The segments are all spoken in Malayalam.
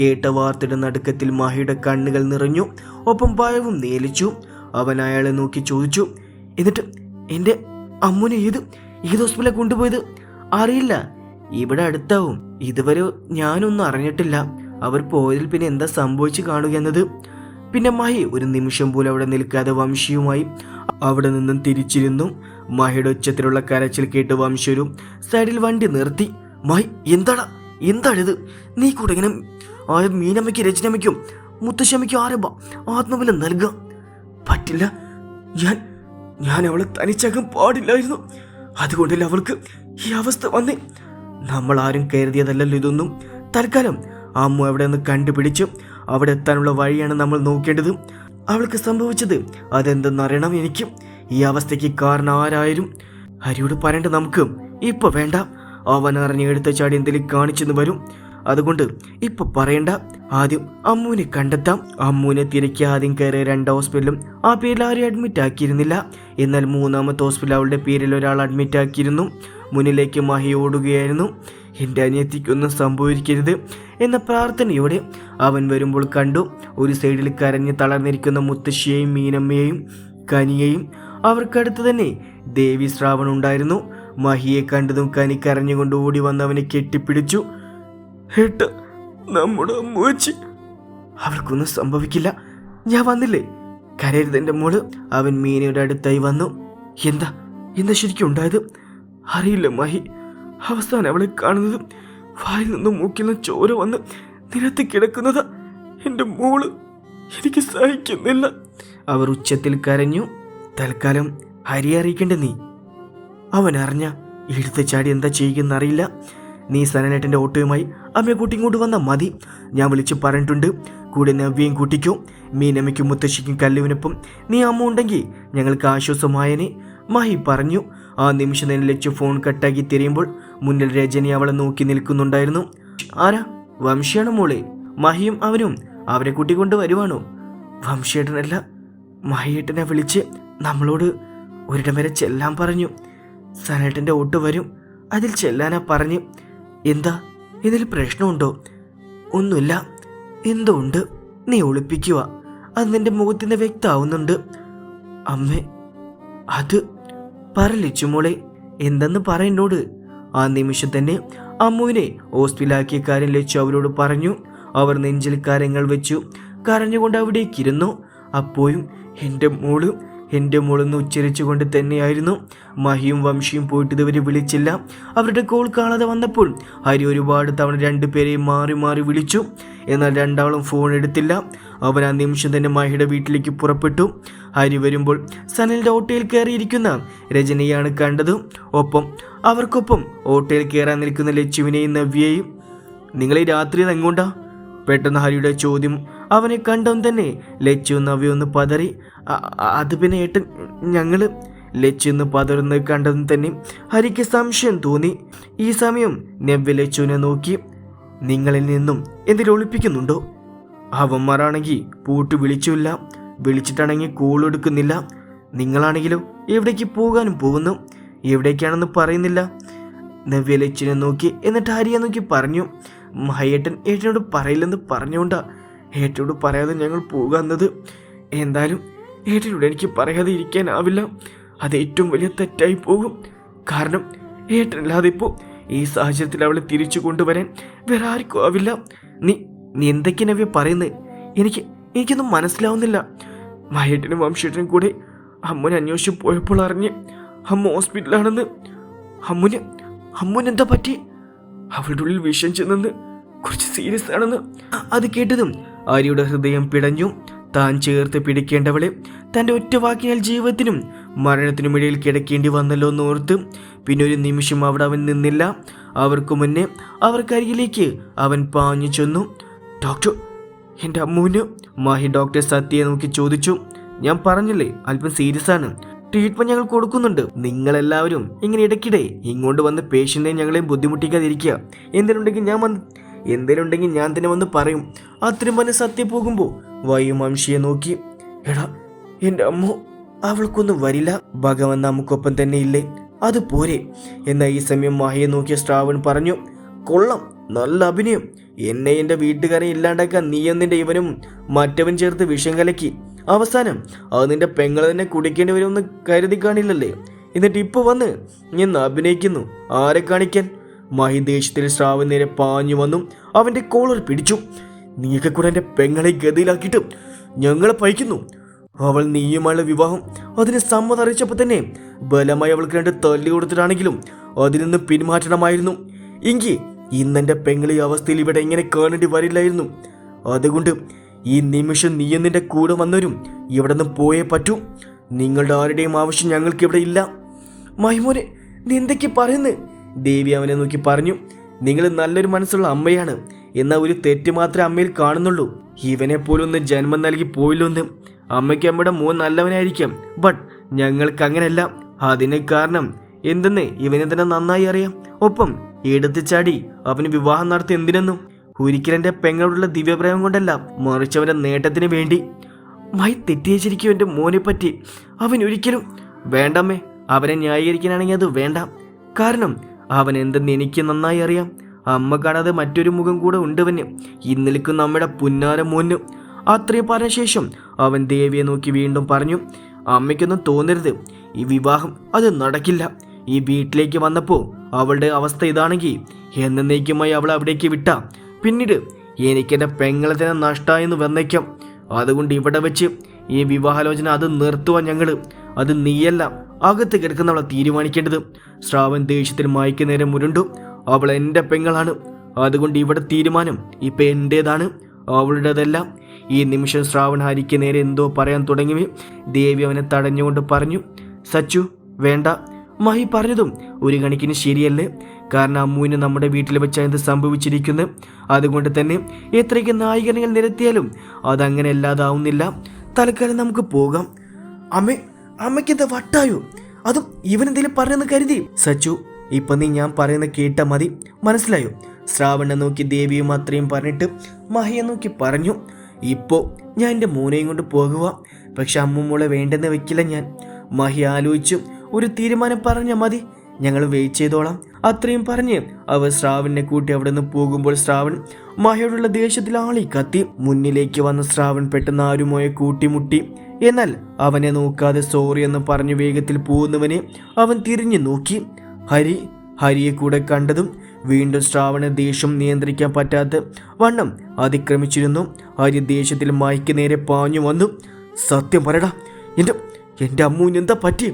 കേട്ട വാർത്തയുടെ നടുക്കത്തിൽ മാഹിയുടെ കണ്ണുകൾ നിറഞ്ഞു. ഒപ്പം ഭയവും നീലിച്ചു. അവൻ അയാളെ നോക്കി ചോദിച്ചു എന്നിട്ട് എന്റെ അമ്മുനെ ഏത് ഏത് ഹോസ്പിറ്റലിൽ കൊണ്ടുപോയത്? അറിയില്ല. ഇവിടെ അടുത്താവും. ഇതുവരെ ഞാനൊന്നും അറിഞ്ഞിട്ടില്ല. അവർ പോയതിൽ പിന്നെ എന്താ സംഭവിച്ചു കാണുക എന്നത്? പിന്നെ മഹി ഒരു നിമിഷം പോലും അവിടെ നിൽക്കാതെ വംശിയുമായി അവിടെ നിന്നും തിരിച്ചിരുന്നു. മഹിയുടെ ഉച്ചത്തിലുള്ള കരച്ചിൽ കേട്ട് വംശരും സൈഡിൽ വണ്ടി നിർത്തി. മഹി എന്താടാ? എന്താണിത്? നീ കൂടെ ഇങ്ങനെ ആ മീനമ്മയ്ക്ക് രചനമ്മയ്ക്കും മുത്തശ്ശമ്മയ്ക്കും ആരംഭ ആത്മബലം നൽകുക പറ്റില്ല. ഞാൻ ഞാൻ അവളെ തനിച്ചകം പാടില്ലായിരുന്നു. അതുകൊണ്ടല്ലേ അവൾക്ക് ഈ അവസ്ഥ വന്നേ? നമ്മൾ ആരും കരുതിയതല്ലല്ലോ ഇതൊന്നും. തൽക്കാലം അമ്മ അവിടെ നിന്ന് കണ്ടുപിടിച്ച് അവിടെ എത്താനുള്ള വഴിയാണ് നമ്മൾ നോക്കേണ്ടത്. അവൾക്ക് സംഭവിച്ചത് അതെന്തെന്നറിയണം എനിക്ക്. ഈ അവസ്ഥയ്ക്ക് കാരണം ആരായാലും ഹരിയോട് പറയേണ്ട നമുക്ക് ഇപ്പൊ വേണ്ട. അവൻ അറിഞ്ഞ് എടുത്ത ചാടി എന്തെങ്കിലും കാണിച്ചെന്ന് വരും. അതുകൊണ്ട് ഇപ്പൊ പറയണ്ട ആദ്യം അമ്മുവിനെ കണ്ടെത്താം. അമ്മുവിനെ തിരക്കി ആദ്യം കയറിയ രണ്ട് ഹോസ്പിറ്റലും ആ പേരിൽ ആരെയും അഡ്മിറ്റ് ആക്കിയിരുന്നില്ല. എന്നാൽ മൂന്നാമത്തെ ഹോസ്പിറ്റൽ അവളുടെ പേരിൽ ഒരാൾ അഡ്മിറ്റ് ആക്കിയിരുന്നു. മുന്നിലേക്ക് മഹി ഓടുകയായിരുന്നു. എന്റെ അനിയത്തിക്കൊന്നും സംഭവിക്കരുത് എന്ന പ്രാർത്ഥനയോടെ അവൻ വരുമ്പോൾ കണ്ടു ഒരു സൈഡിൽ കരഞ്ഞ് തളർന്നിരിക്കുന്ന മുത്തശ്ശിയെയും മീനമ്മയെയും കനിയെയും അവർക്കടുത്ത് തന്നെ ദേവി ശ്രാവൺ ഉണ്ടായിരുന്നു. മഹിയെ കണ്ടതും കനി കരഞ്ഞുകൊണ്ട് ഓടി വന്നവനെ കെട്ടിപ്പിടിച്ചു. ഹേട്ട നമ്മുടെ അമ്മൂച്ചി അവർക്കൊന്നും സംഭവിക്കില്ല. ഞാൻ വന്നില്ലേ? കരയരുതെന്റെ മോൾ. അവൻ മീനയുടെ അടുത്തായി വന്നു. എന്താ? എന്താ ശരിക്കും ഉണ്ടായത്? അറിയില്ല മഹി. അവസാനം അവളെ കാണുന്നത് വായിൽ നിന്നും മൂക്കിൽ നിന്ന് ചോര വന്ന് നിരത്തി കിടക്കുന്നത് എന്റെ മോൾ. എനിക്ക് സഹിക്കുന്നില്ല. അവർ ഉച്ചത്തിൽ കരഞ്ഞു. തൽക്കാലം ഹരി അറിയിക്കേണ്ട നീ. അവൻ അറിഞ്ഞ എടുത്ത് ചാടി എന്താ ചെയ്യുമെന്നറിയില്ല നീ സനനേട്ടന്റെ ഓട്ടോയുമായി അമ്മയെ കൂട്ടി ഇങ്ങോട്ട് വന്നാൽ മതി. ഞാൻ വിളിച്ച് പറഞ്ഞിട്ടുണ്ട് കൂടെ നവ്യയും കൂട്ടിക്കോ. മീനമ്മയ്ക്കും മുത്തശ്ശിക്കും കല്ലുവിനൊപ്പം നീ അമ്മ ഉണ്ടെങ്കിൽ ഞങ്ങൾക്ക് ആശ്വാസമായനെ. മഹി പറഞ്ഞു. ആ നിമിഷം തന്നെ ലച്ചു ഫോൺ കട്ടാക്കി തിരിയുമ്പോൾ മുന്നിൽ രജനി അവളെ നോക്കി നിൽക്കുന്നുണ്ടായിരുന്നു. ആരാ? വംശിയാണ് മോളെ. മഹിയും അവനും അവരെ കൂട്ടിക്കൊണ്ട് വരുവാണോ? വംശേട്ടനല്ല മഹിയേട്ടനെ വിളിച്ച് നമ്മളോട് ഒരിടം വരെ ചെല്ലാൻ പറഞ്ഞു. സനേട്ടന്റെ ഓട്ട് വരും. അതിൽ ചെല്ലാനാ പറഞ്ഞ്. എന്താ? ഇതിൽ പ്രശ്നമുണ്ടോ? ഒന്നുമില്ല. എന്തോ ഉണ്ട്. നീ ഒളിപ്പിക്കുക. അത് നിന്റെ മുഖത്തിന് വ്യക്തമാവുന്നുണ്ട്. അമ്മേ അത് പറലിച്ചു മോളെ. എന്തെന്ന് പറയുന്നോട് ആ നിമിഷം തന്നെ അമ്മുവിനെ ഹോസ്പിറ്റലാക്കിയ കാര്യം ലച്ചു അവരോട് പറഞ്ഞു. അവർ നെഞ്ചിൽ കാര്യങ്ങൾ വെച്ചു. കരഞ്ഞുകൊണ്ട് അവിടേക്കിരുന്നു അപ്പോഴും എന്റെ മോൾ എന്റെ മോളെന്ന് ഉച്ചരിച്ചുകൊണ്ട് തന്നെയായിരുന്നു. മഹിയും വംശിയും പോയിട്ട് ഇതുവരെ വിളിച്ചില്ല. അവരുടെ കോൾ കാണാതെ വന്നപ്പോൾ ഹരി ഒരുപാട് തവണ രണ്ടുപേരെയും മാറി മാറി വിളിച്ചു. എന്നാൽ രണ്ടാളും ഫോൺ എടുത്തില്ല. അവൻ ആ നിമിഷം തന്നെ മഹിയുടെ വീട്ടിലേക്ക് പുറപ്പെട്ടു. ഹരി വരുമ്പോൾ സനലിന്റെ ഓട്ടോയിൽ കയറിയിരിക്കുന്ന രജനിയാണ് കണ്ടത്. ഒപ്പം അവർക്കൊപ്പം ഓട്ടോയിൽ കയറാൻ നിൽക്കുന്ന ലച്ചുവിനെയും നവ്യയും. നിങ്ങൾ ഈ രാത്രി എങ്ങോട്ടാ പെട്ടെന്ന് ഹരിയുടെ ചോദ്യം അവനെ കണ്ടോ തന്നെ. ലച്ചു നവ്യ ഒന്ന് പതറി. "അ- അ- അത് പിന്നെ ഏട്ടൻ ഞങ്ങൾ. ലച്ചു എന്ന് പതറുന്നത് കണ്ടതും തന്നെ ഹരിക്ക് സംശയം തോന്നി. ഈ സമയം നവ്യ ലച്ചുവിനെ നോക്കി. നിങ്ങളിൽ നിന്നും എന്തെങ്കിലും ഒളിപ്പിക്കുന്നുണ്ടോ? അവന്മാരാണെങ്കിൽ പൂട്ട് വിളിച്ചില്ല വിളിച്ചിട്ടാണെങ്കിൽ കോൾ എടുക്കുന്നില്ല. നിങ്ങളാണെങ്കിലും എവിടേക്ക് പോകാനും പോകുന്നു? എവിടേക്കാണെന്ന് പറയുന്നില്ല. നവ്യ ലച്ചിനെ നോക്കി. എന്നിട്ട് ഹരിയെ നോക്കി പറഞ്ഞു. മഹേട്ടൻ ഏട്ടനോട് പറയില്ലെന്ന് പറഞ്ഞുകൊണ്ടാ ഏട്ടനോട് പറയാതെ ഞങ്ങൾ പോകാന്നത് എന്തായാലും ഏട്ടനോട് എനിക്ക് പറയാതെ ഇരിക്കാനാവില്ല. അത് ഏറ്റവും വലിയ തെറ്റായി പോകും. കാരണം ഏട്ടനല്ലാതെ ഇപ്പോൾ ഈ സാഹചര്യത്തിൽ അവളെ തിരിച്ചു കൊണ്ടുവരാൻ വേറെ ആർക്കും ആവില്ല. നീ നീ എന്തൊക്കെയാണ് നവ്യ പറയുന്നത് എനിക്ക് എനിക്കൊന്നും മനസ്സിലാവുന്നില്ല. മഹേട്ടനും വംശേട്ടനും കൂടെ അമ്മുന് അന്വേഷിച്ച് പോയപ്പോൾ അറിഞ്ഞ് അമ്മ ഹോസ്പിറ്റലാണെന്ന് അമ്മുന് അമ്മുന് എന്താ പറ്റി? അവളുടെ ഉള്ളിൽ വിഷം ചെന്നെന്ന് കുറച്ച് സീരിയസ് ആണെന്ന് അത് കേട്ടതും ആര്യയുടെ ഹൃദയം പിടഞ്ഞു. താൻ ചേർത്ത് പിടിക്കേണ്ടവളെ തന്റെ ഒറ്റ വാക്കിനാൽ ജീവിതത്തിനും മരണത്തിനും ഇടയിൽ കിടക്കേണ്ടി വന്നല്ലോ എന്ന് ഓർത്ത് പിന്നെ ഒരു നിമിഷം അവിടെ അവൻ നിന്നില്ല. അവർക്ക് മുന്നേ അവർക്കരികിലേക്ക് അവൻ പാഞ്ഞു ചെന്നു. ഡോക്ടർ എന്റെ അമ്മുവിന് മാഹി ഡോക്ടർ സത്യയെ നോക്കി ചോദിച്ചു. ഞാൻ പറഞ്ഞില്ലേ അല്പം സീരിയസ് ആണ്. ട്രീറ്റ്മെന്റ് ഞങ്ങൾ കൊടുക്കുന്നുണ്ട്. നിങ്ങളെല്ലാവരും ഇങ്ങനെ ഇടയ്ക്കിടെ ഇങ്ങോട്ട് വന്ന് പേഷ്യന്റിനെ ഞങ്ങളെയും ബുദ്ധിമുട്ടിക്കാതിരിക്കുക. എന്തിനുണ്ടെങ്കിൽ ഞാൻ വന്ന് എന്തെങ്കിലുണ്ടെങ്കിൽ ഞാൻ തന്നെ വന്ന് പറയും. അത്രയും പറഞ്ഞ് സത്യ പോകുമ്പോൾ വൈയും വംശിയെ നോക്കി. എടാ എന്റെ അമ്മ അവൾക്കൊന്നും വരില്ല. ഭഗവൻ നമുക്കൊപ്പം തന്നെ ഇല്ലേ? അത് പോരെ. എന്നാൽ ഈ സമയം മഹയെ നോക്കിയ ശ്രാവൺ പറഞ്ഞു കൊള്ളം നല്ല അഭിനയം. എന്നെ എന്റെ വീട്ടുകാരെ ഇല്ലാണ്ടാക്കാൻ നീയും നിന്റെ ഇവനും മറ്റവൻ ചേർത്ത് വിഷം കലക്കി. അവസാനം അത് നിന്റെ പെങ്ങളെ തന്നെ കുടിക്കേണ്ടി വരുമെന്ന് കരുതി കാണില്ലല്ലേ? എന്നിട്ട് ഇപ്പൊ വന്ന് ഞാൻ അഭിനയിക്കുന്നു. ആരെ കാണിക്കാൻ? മഹി ദേഷ്യത്തിൽ ശ്രാവൻ നേരെ പാഞ്ഞു വന്നു. അവന്റെ കോളർ പിടിച്ചു. നീയൊക്കെ കൂടെ എന്റെ പെങ്ങളെ ഗതിയിലാക്കിയിട്ട് ഞങ്ങളെ പഴിക്കുന്നു. അവൾ നീയുമായുള്ള വിവാഹം അതിന് സമ്മതം അറിയിച്ചപ്പോൾ തന്നെ ബലമായി അവൾക്ക് രണ്ട് തല്ലി കൊടുത്തിട്ടാണെങ്കിലും അതിൽ നിന്ന് പിന്മാറ്റണമായിരുന്നു. എങ്കിൽ ഇന്നെന്റെ പെങ്ങളെ അവസ്ഥയിൽ ഇവിടെ ഇങ്ങനെ കാണേണ്ടി വരില്ലായിരുന്നു. അതുകൊണ്ട് ഈ നിമിഷം നീയും നിന്റെ കൂടെ വന്നവരും ഇവിടെ നിന്ന് പോയേ പറ്റൂ. നിങ്ങളുടെ ആരുടെയും ആവശ്യം ഞങ്ങൾക്ക് ഇവിടെ ഇല്ല. മൈമോനെ നീ എന്തൊക്കെ പറയുന്നു? ദേവി അവനെ നോക്കി പറഞ്ഞു നിങ്ങൾ നല്ലൊരു മനസ്സുള്ള അമ്മയാണ്. എന്നാൽ ഒരു തെറ്റ് മാത്രമേ അമ്മയിൽ കാണുന്നുള്ളൂ. ഇവനെ പോലൊന്ന് ജന്മം നൽകി പോയില്ലൊന്ന് അമ്മയ്ക്ക് അമ്മയുടെ മോൻ നല്ലവനായിരിക്കാം. ബട്ട് ഞങ്ങൾക്ക് അങ്ങനെയല്ല അതിന് കാരണം എന്തെന്ന് ഇവനെ തന്നെ നന്നായി അറിയാം. ഒപ്പം എടുത്തു ചാടി അവന് വിവാഹം നടത്തി എന്തിനെന്നും. ഒരിക്കലെന്റെ പെങ്ങളോടുള്ള ദിവ്യപ്രേമം കൊണ്ടല്ല മറിച്ച് അവന്റെ നേട്ടത്തിന് വേണ്ടി. മൈ തെറ്റിയച്ചിരിക്കും എന്റെ മോനെ പറ്റി. അവൻ ഒരിക്കലും വേണ്ടമ്മേ അവനെ ന്യായീകരിക്കാനാണെങ്കിൽ അത് വേണ്ട. കാരണം അവൻ എന്തെന്ന് എനിക്ക് നന്നായി അറിയാം. അമ്മ കാണാതെ മറ്റൊരു മുഖം കൂടെ ഉണ്ടവന് ഇന്നലിക്കും നമ്മുടെ പുന്നാര മോന്. അത്രയും പറഞ്ഞ ശേഷം അവൻ ദേവിയെ നോക്കി വീണ്ടും പറഞ്ഞു അമ്മയ്ക്കൊന്നും തോന്നരുത്. ഈ വിവാഹം അത് നടക്കില്ല. ഈ വീട്ടിലേക്ക് വന്നപ്പോൾ അവളുടെ അവസ്ഥ ഇതാണെങ്കിൽ എന്നേക്കുമായി അവൾ അവിടേക്ക് വിട്ട. പിന്നീട് എനിക്കെന്റെ പെങ്ങളെ തന്നെ നഷ്ടമായെന്ന് വന്നേക്കാം. അതുകൊണ്ട് ഇവിടെ വെച്ച് ഈ വിവാഹാലോചന അത് നിർത്തുവാൻ ഞങ്ങൾ അത് നീയല്ല. അകത്ത് കിടക്കുന്നവളെ തീരുമാനിക്കേണ്ടത്. ശ്രാവൺ ദേഷ്യത്തിൽ മായ്ക്ക് നേരെ മുരുണ്ടു അവൾ എന്റെ പെങ്ങളാണ്. അതുകൊണ്ട് ഇവിടെ തീരുമാനം ഇപ്പം എന്റേതാണ് അവളുടേതല്ല. ഈ നിമിഷം ശ്രാവൺ ഹരിക്ക് നേരെ എന്തോ പറയാൻ തുടങ്ങി ദേവി അവനെ തടഞ്ഞുകൊണ്ട് പറഞ്ഞു സച്ചു വേണ്ട. മഹി പറഞ്ഞതും ഒരു കണക്കിന് ശരിയല്ലേ? കാരണം അമ്മുവിന് നമ്മുടെ വീട്ടിൽ വെച്ചാണ് ഇത് സംഭവിച്ചിരിക്കുന്നു? അതുകൊണ്ട് തന്നെ എത്രയ്ക്ക് നായികനങ്ങൾ നിരത്തിയാലും അതങ്ങനെ അല്ലാതാവുന്നില്ല. തൽക്കാലം നമുക്ക് പോകാം. അമ്മ അമ്മയ്ക്ക് എന്താ വട്ടായോ? അതും ഇവനെന്തെങ്കിലും പറഞ്ഞെന്ന് കരുതി. സച്ചു ഇപ്പൊ നീ ഞാൻ പറയുന്ന കേട്ട മതി. മനസ്സിലായോ? ശ്രാവണനെ നോക്കി ദേവിയും അത്രയും പറഞ്ഞിട്ട് മഹിയെ നോക്കി പറഞ്ഞു ഇപ്പോ ഞാൻ എന്റെ മോനെയും കൊണ്ട് പോകുക പക്ഷെ അമ്മുമോളെ വേണ്ടെന്ന് വെക്കില്ല ഞാൻ. മഹി ആലോചിച്ചു ഒരു തീരുമാനം പറഞ്ഞാൽ മതി. ഞങ്ങൾ വെയിറ്റ് ചെയ്തോളാം. അത്രയും പറഞ്ഞ് അവർ ശ്രാവണിനെ കൂട്ടി അവിടെ നിന്ന് പോകുമ്പോൾ ശ്രാവൺ മഹയോടുള്ള ദേഷ്യത്തിൽ ആളി കത്തി. മുന്നിലേക്ക് വന്ന ശ്രാവൺ പെട്ടെന്ന് ആരുമോയെ കൂട്ടിമുട്ടി. എന്നാൽ അവനെ നോക്കാതെ സോറി എന്ന് പറഞ്ഞു വേഗത്തിൽ പോകുന്നവനെ അവൻ തിരിഞ്ഞു നോക്കി. ഹരി ഹരിയെ കൂടെ കണ്ടതും വീണ്ടും ശ്രാവണ ദേഷ്യം നിയന്ത്രിക്കാൻ പറ്റാത്ത വണ്ണം അതിക്രമിച്ചിരുന്നു. ഹരി ദേഷ്യത്തിൽ മയക്ക് നേരെ പാഞ്ഞു വന്നു. സത്യം പറയടാ എന്റെ എന്റെ അമ്മൂന് എന്താ പറ്റി?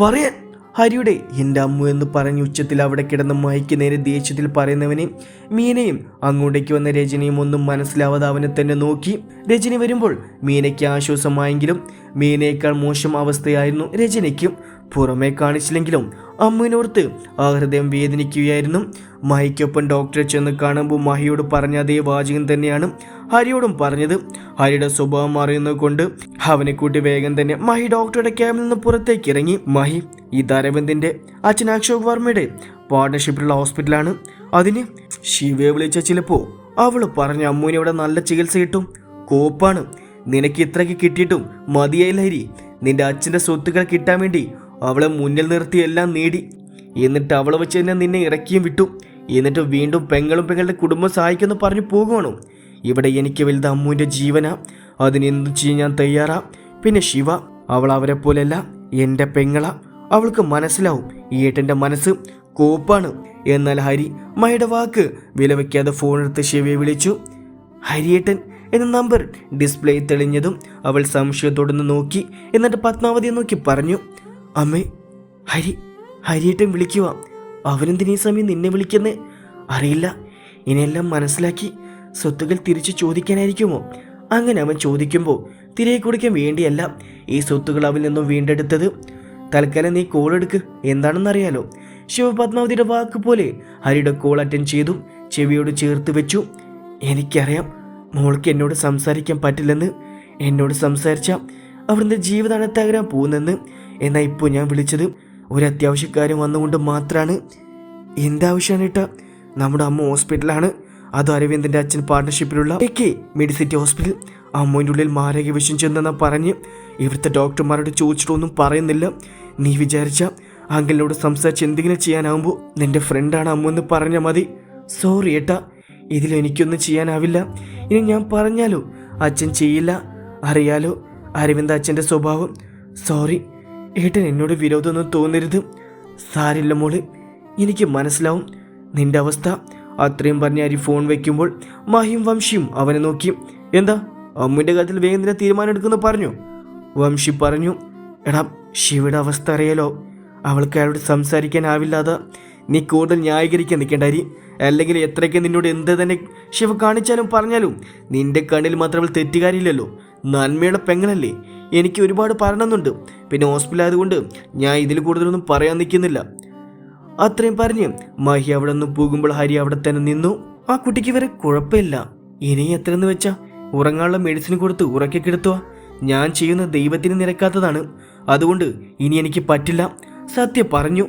പറയാൻ ഹരിയുടെ എന്റെ അമ്മു എന്ന് പറഞ്ഞ ഉച്ചത്തിൽ അവിടെ കിടന്ന് മയക്ക് നേരെ ദേഷ്യത്തിൽ പറയുന്നവനെ മീനയും അങ്ങോട്ടേക്ക് വന്ന രജനിയും ഒന്നും മനസ്സിലാവാതെ അവനെ തന്നെ നോക്കി. രജനി വരുമ്പോൾ മീനയ്ക്ക് ആശ്വാസമായെങ്കിലും മീനയേക്കാൾ മോശം അവസ്ഥയായിരുന്നു രജനിക്കും. പുറമേ കാണിച്ചില്ലെങ്കിലും അമ്മുവിനോർത്ത് ആ ഹൃദയം വേദനിക്കുകയായിരുന്നു. മഹിക്കൊപ്പം ഡോക്ടറെ ചെന്ന് കാണുമ്പോൾ മഹിയോട് പറഞ്ഞ അതേ വാചകം തന്നെയാണ് ഹരിയോടും പറഞ്ഞത്. ഹരിയുടെ സ്വഭാവം അറിയുന്നത് കൊണ്ട് അവനെ കൂട്ടി വേഗം തന്നെ മഹി ഡോക്ടറുടെ ക്യാമ്പിൽ നിന്ന് പുറത്തേക്ക് ഇറങ്ങി. മഹി ഇത് അരവിന്ദിന്റെ അച്ഛൻ അശോക് വർമ്മയുടെ പാർട്ണർഷിപ്പിലുള്ള ഹോസ്പിറ്റലാണ് അതിന് ശിവയെ വിളിച്ച ചിലപ്പോ അവൾ പറഞ്ഞ അമ്മൂന് ഇവിടെ നല്ല ചികിത്സ കിട്ടും. കോപ്പാണ്. നിനക്ക് ഇത്രയ്ക്ക് കിട്ടിയിട്ടും മതിയായില്ല ഹരി. നിന്റെ അച്ഛന്റെ സ്വത്തുക്കൾ കിട്ടാൻ വേണ്ടി അവളെ മുന്നിൽ നിർത്തി എല്ലാം നേടി. എന്നിട്ട് അവളെ വെച്ച് തന്നെ നിന്നെ ഇറക്കിയും വിട്ടു. എന്നിട്ട് വീണ്ടും പെങ്ങളും പെങ്ങളുടെ കുടുംബം സഹായിക്കുമെന്ന് പറഞ്ഞു പോകുവാണോ? ഇവിടെ എനിക്ക് വലുത് അമ്മുവിന്റെ ജീവനാ. അതിനെന്തു ചെയ്യാൻ ഞാൻ തയ്യാറാ. പിന്നെ ശിവ അവൾ അവരെ പോലെയല്ല എന്റെ പെങ്ങള. അവൾക്ക് മനസ്സിലാവും ഈ ഏട്ടന്റെ മനസ്സ് കോപ്പാണ്. എന്നാൽ ഹരി മയുടെ വാക്ക് വിലവയ്ക്കാതെ ഫോണെടുത്ത് ശിവയെ വിളിച്ചു. ഹരിയേട്ടൻ എന്ന നമ്പർ ഡിസ്പ്ലേ തെളിഞ്ഞതും അവൾ സംശയത്തോടൊന്ന് നോക്കി എന്നിട്ട് പത്മാവതിയെ നോക്കി പറഞ്ഞു അമ്മേ ഹരി ഹരിയേട്ടൻ വിളിക്കുക അവനെന്തിനീ സമയം നിന്നെ വിളിക്കുന്നേ? അറിയില്ല. ഇനിയെല്ലാം മനസ്സിലാക്കി സ്വത്തുകൾ തിരിച്ചു ചോദിക്കാനായിരിക്കുമോ? അങ്ങനെ അവൻ ചോദിക്കുമ്പോൾ തിരികെ കൊടുക്കാൻ വേണ്ടിയല്ല ഈ സ്വത്തുകൾ അവനിൽ നിന്നും വീണ്ടെടുത്തത്. തൽക്കാലം നീ കോൾ എടുക്ക്. എന്താണെന്നറിയാലോ? ശിവപത്മാവതിയുടെ വാക്ക് പോലെ ഹരിയുടെ കോൾ അറ്റൻഡ് ചെയ്തു. ചെവിയോട് ചേർത്ത് വെച്ചു. എനിക്കറിയാം മോൾക്ക് എന്നോട് സംസാരിക്കാൻ പറ്റില്ലെന്ന്. എന്നോട് സംസാരിച്ച അവിടുന്ന് ജീവിതാണ് തകരാൻ പോകുന്നെന്ന്. എന്നാൽ ഇപ്പോൾ ഞാൻ വിളിച്ചത് ഒരു അത്യാവശ്യക്കാരൻ വന്നുകൊണ്ട് മാത്രമാണ് എന്താവശ്യമാണ് ഏട്ടാ? നമ്മുടെ അമ്മ ഹോസ്പിറ്റലാണ് അത് അരവിന്ദന്റെ അച്ഛൻ പാർട്ണർഷിപ്പിലുള്ള എ കെ മെഡിസിറ്റി ഹോസ്പിറ്റൽ അമ്മൂന്റെ ഉള്ളിൽ മാരക വിഷം ചെന്നെന്ന് പറഞ്ഞ് ഇവിടുത്തെ ഡോക്ടർമാരോട് ചോദിച്ചിട്ടൊന്നും പറയുന്നില്ല. നീ വിചാരിച്ച അങ്കിളിനോട് സംസാരിച്ച് എന്തെങ്കിലും ചെയ്യാനാവുമ്പോൾ നിന്റെ ഫ്രണ്ടാണ് അമ്മ എന്ന് പറഞ്ഞാൽ മതി. സോറി ഏട്ടാ ഇതിലെനിക്കൊന്നും ചെയ്യാനാവില്ല. ഇനി ഞാൻ പറഞ്ഞാലോ? അച്ഛൻ ചെയ്യില്ല. അറിയാലോ? അരവിന്ദ് അച്ഛന്റെ സ്വഭാവം. സോറി ഏട്ടൻ എന്നോട് വിരോധമൊന്നും തോന്നരുത്. സാരില്ല മോൾ എനിക്ക് മനസ്സിലാവും. നിന്റെ അവസ്ഥ അത്രയും പറഞ്ഞ് അരി ഫോൺ വെക്കുമ്പോൾ മഹിം വംശിയും അവനെ നോക്കി. എന്താ? അമ്മുവിന്റെ കാര്യത്തിൽ വേഗം തന്നെ തീരുമാനം പറഞ്ഞു. വംശി പറഞ്ഞു എടാ ശിവയുടെ അവസ്ഥ അറിയാലോ. അവൾക്ക് അയാളോട് സംസാരിക്കാനാവില്ലാതെ നീ കൂടുതൽ ന്യായീകരിക്കാൻ നിൽക്കേണ്ട അരി. അല്ലെങ്കിൽ എത്രയ്ക്ക് നിന്നോട് എന്ത് തന്നെ ശിവ കാണിച്ചാലും പറഞ്ഞാലും നിന്റെ കണ്ണിൽ മാത്രം അവൾ തെറ്റുകാരില്ലല്ലോ നന്മയുടെ പെങ്ങളല്ലേ. എനിക്ക് ഒരുപാട് പറയണമെന്നുണ്ട്. പിന്നെ ഹോസ്പിറ്റലായതുകൊണ്ട് ഞാൻ ഇതിൽ കൂടുതലൊന്നും പറയാൻ നിൽക്കുന്നില്ല. അത്രയും പറഞ്ഞ് മഹി അവിടെ നിന്ന് പോകുമ്പോൾ ഹരി അവിടെ തന്നെ നിന്നു. ആ കുട്ടിക്ക് വരെ കുഴപ്പമില്ല. ഇനി എത്രയെന്ന് വെച്ചാ ഉറങ്ങാനുള്ള മെഡിസിൻ കൊടുത്ത് ഉറക്കി കിടത്തുക ഞാൻ ചെയ്യുന്ന ദൈവത്തിന് നിരക്കാത്തതാണ്. അതുകൊണ്ട് ഇനി എനിക്ക് പറ്റില്ല. സത്യ പറഞ്ഞു.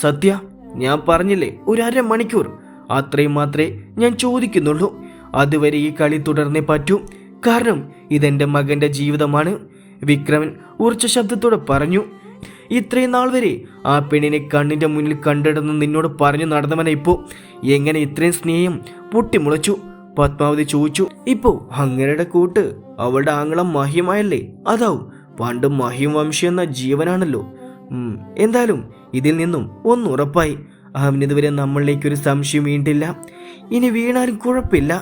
സത്യ ഞാൻ പറഞ്ഞില്ലേ ഒരു അര മണിക്കൂർ. അത്രയും മാത്രമേ ഞാൻ ചോദിക്കുന്നുള്ളൂ. അതുവരെ ഈ കളി തുടർന്നേ പറ്റൂ. കാരണം ഇതെന്റെ മകന്റെ ജീവിതമാണ്. വിക്രമൻ ഉറച്ച ശബ്ദത്തോടെ പറഞ്ഞു. ഇത്രയും നാൾ വരെ ആ പെണ്ണിനെ കണ്ണിന്റെ മുന്നിൽ കണ്ടിടുന്ന നിന്നോട് പറഞ്ഞു നടന്നവനെ ഇപ്പോൾ എങ്ങനെ ഇത്രയും സ്നേഹം പൊട്ടിമുളച്ചു? പത്മാവതി ചോദിച്ചു ഇപ്പോ അങ്ങയുടെ കൂട്ട് അവളുടെ ആംഗളം മഹ്യമായല്ലേ? അതാവും പണ്ട് മഹ്യം വംശി എന്ന ജീവനാണല്ലോ. എന്തായാലും ഇതിൽ നിന്നും ഒന്നുറപ്പായി അവനിതുവരെ നമ്മളിലേക്ക് ഒരു സംശയം വീണ്ടില്ല. ഇനി വീണാലും കുഴപ്പമില്ല.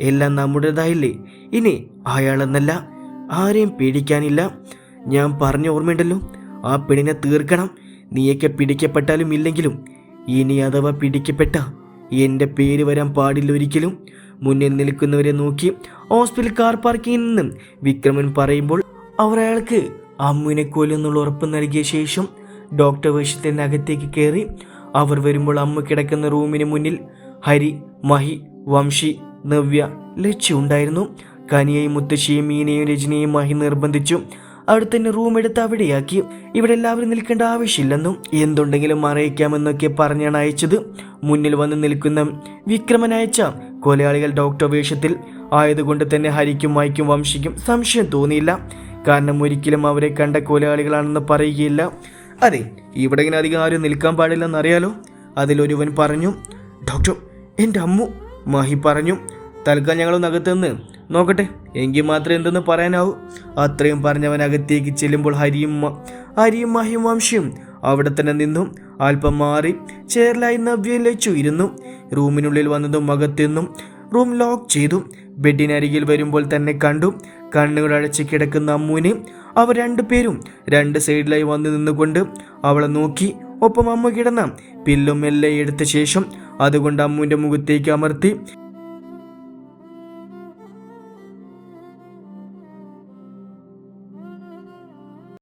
എല്ലാം നമ്മുടേതായില്ലേ? ഇനി അയാളെന്നല്ല ആരെയും പേടിക്കാനില്ല. ഞാൻ പറഞ്ഞ ഓർമ്മയുണ്ടല്ലോ. ആ പെണ്ണിനെ തീർക്കണം. നീയൊക്കെ പിടിക്കപ്പെട്ടാലും ഇല്ലെങ്കിലും ഇനി അഥവാ പിടിക്കപ്പെട്ട എന്റെ പേര് വരാൻ പാടില്ല ഒരിക്കലും. മുന്നിൽ നിൽക്കുന്നവരെ നോക്കി ഹോസ്പിറ്റൽ കാർ പാർക്കിങ്ങിൽ നിന്നും വിക്രമൻ പറയുമ്പോൾ അവർ അയാൾക്ക് അമ്മുവിനെ കൊല്ലുന്നുള്ള ഉറപ്പ് നൽകിയ ശേഷം ഡോക്ടർ വേഷത്തിന്റെ അകത്തേക്ക് കയറി അവർ വരുമ്പോൾ അമ്മ കിടക്കുന്ന റൂമിന് മുന്നിൽ ഹരി മഹി വംശി നവ്യ ലച്ചു ഉണ്ടായിരുന്നു. കനിയെയും മുത്തശ്ശിയും മീനയും രജനിയും മഹി നിർബന്ധിച്ചു. അവിടെ തന്നെ റൂം എടുത്ത് അവിടെയാക്കി. ഇവിടെ എല്ലാവരും നിൽക്കേണ്ട ആവശ്യമില്ലെന്നും എന്തുണ്ടെങ്കിലും അറിയിക്കാമെന്നൊക്കെ പറഞ്ഞാണ് അയച്ചത്. മുന്നിൽ വന്ന് നിൽക്കുന്ന വിക്രമൻ അയച്ച കൊലയാളികൾ ഡോക്ടർ വേഷത്തിൽ ആയതുകൊണ്ട് തന്നെ ഹരിക്കും മൈക്കും വംശിക്കും സംശയം തോന്നിയില്ല. കാരണം ഒരിക്കലും അവരെ കണ്ട കൊലയാളികളാണെന്ന് പറയുകയില്ല. അതെ ഇവിടെ ഇങ്ങനെ അധികം ആരും നിൽക്കാൻ പാടില്ലെന്നറിയാലോ അതിലൊരുവൻ പറഞ്ഞു ഡോക്ടർ എന്റെ അമ്മു മാഹി പറഞ്ഞു തൽക്കാലം ഞങ്ങളൊന്ന് അകത്ത് നിന്ന് നോക്കട്ടെ എങ്കിൽ മാത്രമേ എന്തെന്ന് പറയാനാവൂ. അത്രയും പറഞ്ഞവൻ അകത്തേക്ക് ചെല്ലുമ്പോൾ ഹരിയും ഹരിയും വംശയും അവിടെ തന്നെ നിന്നും അല്പം മാറി ചേർലായി നവ്യം ലച്ചു ഇരുന്നു. റൂമിനുള്ളിൽ വന്നതും അകത്തെന്നും റൂം ലോക്ക് ചെയ്തു. ബെഡിനരികിൽ വരുമ്പോൾ തന്നെ കണ്ടു. കണ്ണുകൾ അടച്ച് കിടക്കുന്ന അമ്മുവിനെ അവർ രണ്ടുപേരും രണ്ട് സൈഡിലായി വന്നു നിന്നുകൊണ്ട് അവളെ നോക്കി. ഒപ്പം അമ്മ കിടന്ന പില്ലും മെല്ലെ എടുത്ത ശേഷം അതുകൊണ്ട് അമ്മുവിന്റെ മുഖത്തേക്ക് അമർത്തി